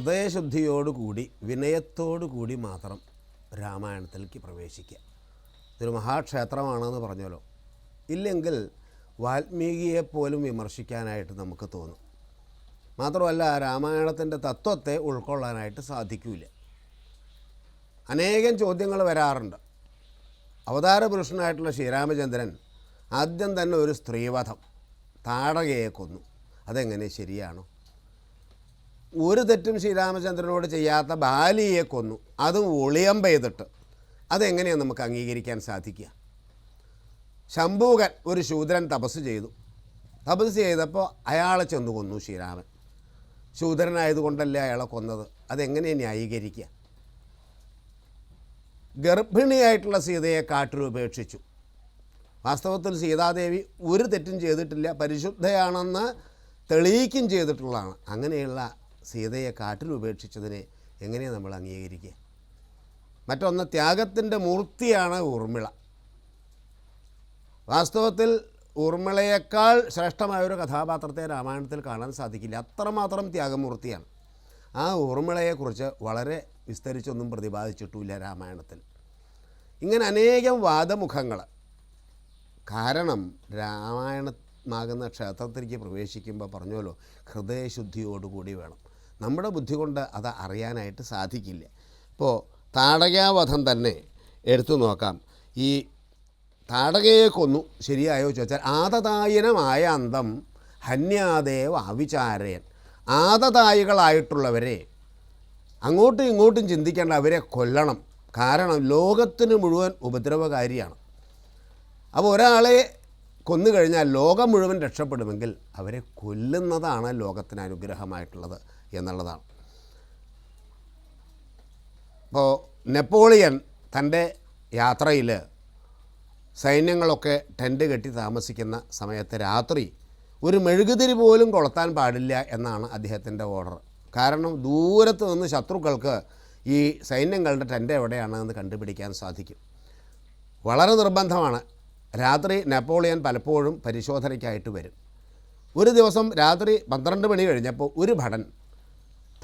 ഹൃദയശുദ്ധിയോടുകൂടി വിനയത്തോടുകൂടി മാത്രം രാമായണത്തിലേക്ക് പ്രവേശിക്കുക. ഇതൊരു മഹാക്ഷേത്രമാണെന്ന് പറഞ്ഞല്ലോ. ഇല്ലെങ്കിൽ വാൽമീകിയെപ്പോലും വിമർശിക്കാനായിട്ട് നമുക്ക് തോന്നും. മാത്രമല്ല രാമായണത്തിന്റെ തത്വത്തെ ഉൾക്കൊള്ളാനായിട്ട് സാധിക്കില്ല അനേകം ചോദ്യങ്ങൾ വരാറുണ്ട്. അവതാര പുരുഷനായിട്ടുള്ള ശ്രീരാമചന്ദ്രൻ ആദ്യം തന്നെ ഒരു സ്ത്രീവധം താടകയെ കൊന്നു. അതെങ്ങനെ ശരിയാണോ? ഒരു തെറ്റും ശ്രീരാമചന്ദ്രനോട് ചെയ്യാത്ത ബാലിയെ കൊന്നു. അതും ഒളിയമ്പ ചെയ്തിട്ട് അതെങ്ങനെയാണ് നമുക്ക് അംഗീകരിക്കാൻ സാധിക്കുക? ശംഭൂകൻ ഒരു ശൂദ്രൻ തപസ് ചെയ്തു. തപസ് ചെയ്തപ്പോൾ അയാളെ ചെന്ന് കൊന്നു ശ്രീരാമൻ. ശൂദ്രനായതുകൊണ്ടല്ലേ അയാളെ കൊന്നത്? അതെങ്ങനെ ന്യായീകരിക്കുക? ഗർഭിണിയായിട്ടുള്ള സീതയെ കാട്ടിൽ ഉപേക്ഷിച്ചു. വാസ്തവത്തിൽ സീതാദേവി ഒരു തെറ്റും ചെയ്തിട്ടില്ല. പരിശുദ്ധയാണെന്ന് തെളിയിക്കും ചെയ്തിട്ടുള്ളതാണ്. അങ്ങനെയുള്ള സീതയെ കാട്ടിൽ ഉപേക്ഷിച്ചതിനെ എങ്ങനെയാണ് നമ്മൾ അംഗീകരിക്കുക? മറ്റൊന്ന് ത്യാഗത്തിന്റെ മൂർത്തിയാണ് ഊർമിള. വാസ്തവത്തിൽ ഊർമിളയേക്കാൾ ശ്രേഷ്ഠമായ ഒരു കഥാപാത്രത്തെ രാമായണത്തിൽ കാണാൻ സാധിക്കില്ല. അത്രമാത്രം ത്യാഗമൂർത്തിയാണ്. ആ ഊർമിളയെക്കുറിച്ച് വളരെ വിസ്തരിച്ചൊന്നും പ്രതിപാദിച്ചിട്ടുമില്ല രാമായണത്തിൽ. ഇങ്ങനെ അനേകം വാദമുഖങ്ങൾ. കാരണം രാമായണമാകുന്ന ക്ഷേത്രത്തിലേക്ക് പ്രവേശിക്കുമ്പോൾ പറഞ്ഞല്ലോ ഹൃദയശുദ്ധിയോടുകൂടി വേണം. നമ്മുടെ ബുദ്ധി കൊണ്ട് അത് അറിയാനായിട്ട് സാധിക്കില്ല. ഇപ്പോൾ താടകാവധം തന്നെ എടുത്തു നോക്കാം. ഈ താടകയെ കൊന്നു ശരിയായോ ചോദിച്ചാൽ ആതതായനമായ അന്തം ഹന്യാദേവ അവിചാരയൻ ആതതായികളായിട്ടുള്ളവരെ അങ്ങോട്ടും ഇങ്ങോട്ടും ചിന്തിക്കേണ്ട അവരെ കൊല്ലണം. കാരണം ലോകത്തിന് മുഴുവൻ ഉപദ്രവകാരിയാണ്. അപ്പോൾ ഒരാളെ കൊന്നു കഴിഞ്ഞാൽ ലോകം മുഴുവൻ രക്ഷപ്പെടുമെങ്കിൽ അവരെ കൊല്ലുന്നതാണ് ലോകത്തിന് അനുഗ്രഹമായിട്ടുള്ളത് എന്നുള്ളതാണ്. ഇപ്പോൾ നെപ്പോളിയൻ തന്റെ യാത്രയിൽ സൈന്യങ്ങളൊക്കെ ടെന്റ് കെട്ടി താമസിക്കുന്ന സമയത്ത് രാത്രി ഒരു മെഴുകുതിരി പോലും കൊളുത്താൻ പാടില്ല എന്നാണ് അദ്ദേഹത്തിന്റെ ഓർഡർ. കാരണം ദൂരത്ത് നിന്ന് ശത്രുക്കൾക്ക് ഈ സൈന്യങ്ങളുടെ ടെന്റ് എവിടെയാണെന്ന് കണ്ടുപിടിക്കാൻ സാധിക്കും. വളരെ നിർബന്ധമാണ് രാത്രി നെപ്പോളിയൻ പലപ്പോഴും പരിശോധനയ്ക്കായിട്ട് വരും. ഒരു ദിവസം രാത്രി പന്ത്രണ്ട് മണി കഴിഞ്ഞപ്പോൾ ഒരു ഭടൻ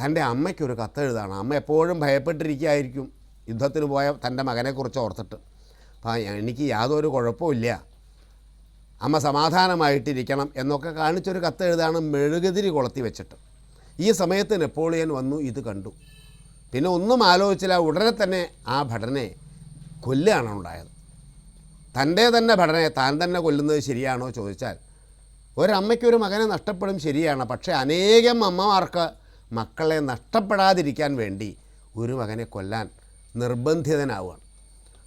തന്റെ അമ്മയ്ക്കൊരു കത്തെഴുതാണ്. അമ്മ എപ്പോഴും ഭയപ്പെട്ടിരിക്കുകയായിരിക്കും. യുദ്ധത്തിന് പോയ തന്റെ മകനെക്കുറിച്ച് ഓർത്തിട്ട്. അപ്പോൾ എനിക്ക് യാതൊരു കുഴപ്പമില്ല അമ്മ സമാധാനമായിട്ടിരിക്കണം എന്നൊക്കെ കാണിച്ചൊരു കത്തെഴുതാണ് മെഴുകുതിരി കൊളുത്തി വെച്ചിട്ട്. ഈ സമയത്ത് നെപ്പോളിയൻ വന്നു ഇത് കണ്ടു. പിന്നെ ഒന്നും ആലോചിച്ചില്ല. ഉടനെ തന്നെ ആ ഭടനെ കൊല്ലുകയാണ് ഉണ്ടായത്. തന്റെ തന്നെ ഭടനെ താൻ തന്നെ കൊല്ലുന്നത് ശരിയാണോ ചോദിച്ചാൽ ഒരമ്മയ്ക്കൊരു മകനെ നഷ്ടപ്പെടും ശരിയാണ്. പക്ഷേ അനേകം അമ്മമാർക്ക് മക്കളെ നഷ്ടപ്പെടാതിരിക്കാൻ വേണ്ടി ഒരു മകനെ കൊല്ലാൻ നിർബന്ധിതനാവുകയാണ്.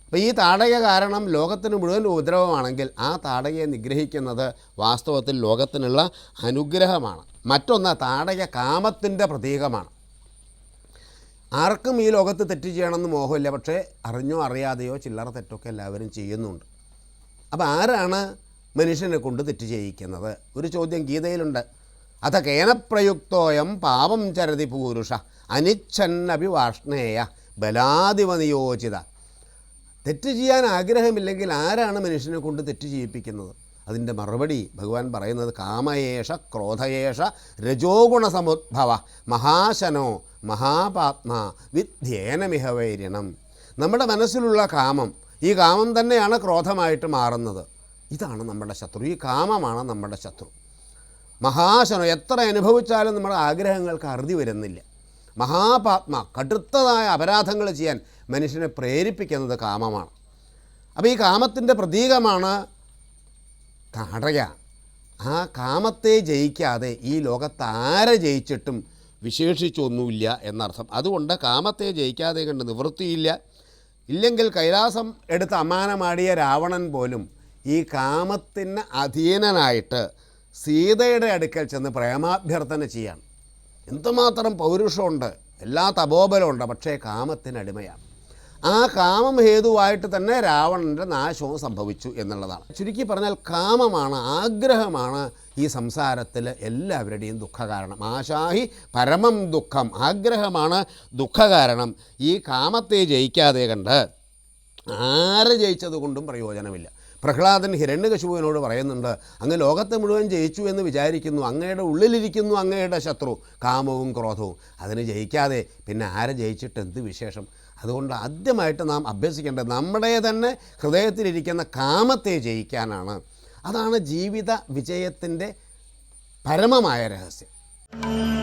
അപ്പോൾ ഈ താടക കാരണം ലോകത്തിന് മുഴുവൻ ഉപദ്രവമാണെങ്കിൽ ആ താടകയെ നിഗ്രഹിക്കുന്നത് വാസ്തവത്തിൽ ലോകത്തിനുള്ള അനുഗ്രഹമാണ്. മറ്റൊന്ന് താടക കാമത്തിന്റെ പ്രതീകമാണ്. ആർക്കും ഈ ലോകത്ത് തെറ്റ് ചെയ്യണമെന്ന് മോഹമില്ല. പക്ഷേ അറിഞ്ഞോ അറിയാതെയോ ചില്ലറ തെറ്റൊക്കെ എല്ലാവരും ചെയ്യുന്നുണ്ട്. അപ്പോൾ ആരാണ് മനുഷ്യനെ കൊണ്ട് തെറ്റ് ചെയ്യിക്കുന്നത്? ഒരു ചോദ്യം ഗീതയിലുണ്ട്. അത കേനപ്രയുക്തോയം പാപം ചരതി പൂരുഷ അനിച്ഛന്നഭിവാഷ്ണേയ ബലാദിവ നിയോജിത തെറ്റ് ചെയ്യാൻ ആഗ്രഹമില്ലെങ്കിൽ ആരാണ് മനുഷ്യനെ കൊണ്ട് തെറ്റ് ചെയ്യിപ്പിക്കുന്നത്? അതിന്റെ മറുപടി ഭഗവാൻ പറയുന്നത് കാമയേഷ ക്രോധയേഷ രജോഗുണ സമുദ്ഭവ മഹാശനോ മഹാപാത്മ വിധ്യേനമിഹ വൈര്യണം നമ്മുടെ മനസ്സിലുള്ള കാമം ഈ കാമം തന്നെയാണ് ക്രോധമായിട്ട് മാറുന്നത്. ഇതാണ് നമ്മുടെ ശത്രു. ഈ കാമമാണ് നമ്മുടെ ശത്രു. മഹാശനം എത്ര അനുഭവിച്ചാലും നമ്മുടെ ആഗ്രഹങ്ങൾക്ക് അറുതി വരുന്നില്ല. മഹാപാത്മ കടുത്തതായ അപരാധങ്ങൾ ചെയ്യാൻ മനുഷ്യനെ പ്രേരിപ്പിക്കുന്നത് കാമമാണ്. അപ്പോൾ ഈ കാമത്തിന്റെ പ്രതീകമാണ് കടക. ആ കാമത്തെ ജയിക്കാതെ ഈ ലോകത്ത് ആരെ ജയിച്ചിട്ടും വിശേഷിച്ചൊന്നുമില്ല എന്നർത്ഥം. അതുകൊണ്ട് കാമത്തെ ജയിക്കാതെ കണ്ട് നിവൃത്തിയില്ല. ഇല്ലെങ്കിൽ കൈലാസം എടുത്ത് അമാനമാടിയ രാവണൻ പോലും ഈ കാമത്തിന് അധീനനായിട്ട് സീതയുടെ അടുക്കൽ ചെന്ന് പ്രേമാഭ്യർത്ഥന ചെയ്യാണ്. എന്തുമാത്രം പൗരുഷമുണ്ട് എല്ലാ തപോബലമുണ്ട് പക്ഷേ കാമത്തിനടിമയാണ് ആ കാമം ഹേതുവായിട്ട് തന്നെ രാവണന്റെ നാശവും സംഭവിച്ചു എന്നുള്ളതാണ്. ചുരുക്കി പറഞ്ഞാൽ കാമമാണ് ആഗ്രഹമാണ് ഈ സംസാരത്തിൽ എല്ലാവരുടെയും ദുഃഖകാരണം. ആശാഹി പരമം ദുഃഖം ആഗ്രഹമാണ് ദുഃഖകാരണം. ഈ കാമത്തെ ജയിക്കാതെ കണ്ട് ആര് ജയിച്ചത് കൊണ്ടും പ്രയോജനമില്ല. പ്രഹ്ലാദൻ ഹിരണ്യകശുപുവിനോട് പറയുന്നുണ്ട് അങ്ങ് ലോകത്തെ മുഴുവൻ ജയിച്ചു എന്ന് വിചാരിക്കുന്നു. അങ്ങയുടെ ഉള്ളിലിരിക്കുന്നു അങ്ങയുടെ ശത്രു. കാമവും ക്രോധവും. അതിന് ജയിക്കാതെ പിന്നെ ആരെ ജയിച്ചിട്ട് എന്ത് വിശേഷം? അതുകൊണ്ട് ആദ്യമായിട്ട് നാം അഭ്യസിക്കേണ്ടത് നമ്മുടെ തന്നെ ഹൃദയത്തിലിരിക്കുന്ന കാമത്തെ ജയിക്കാനാണ്. അതാണ് ജീവിത വിജയത്തിന്റെ പരമമായ രഹസ്യം.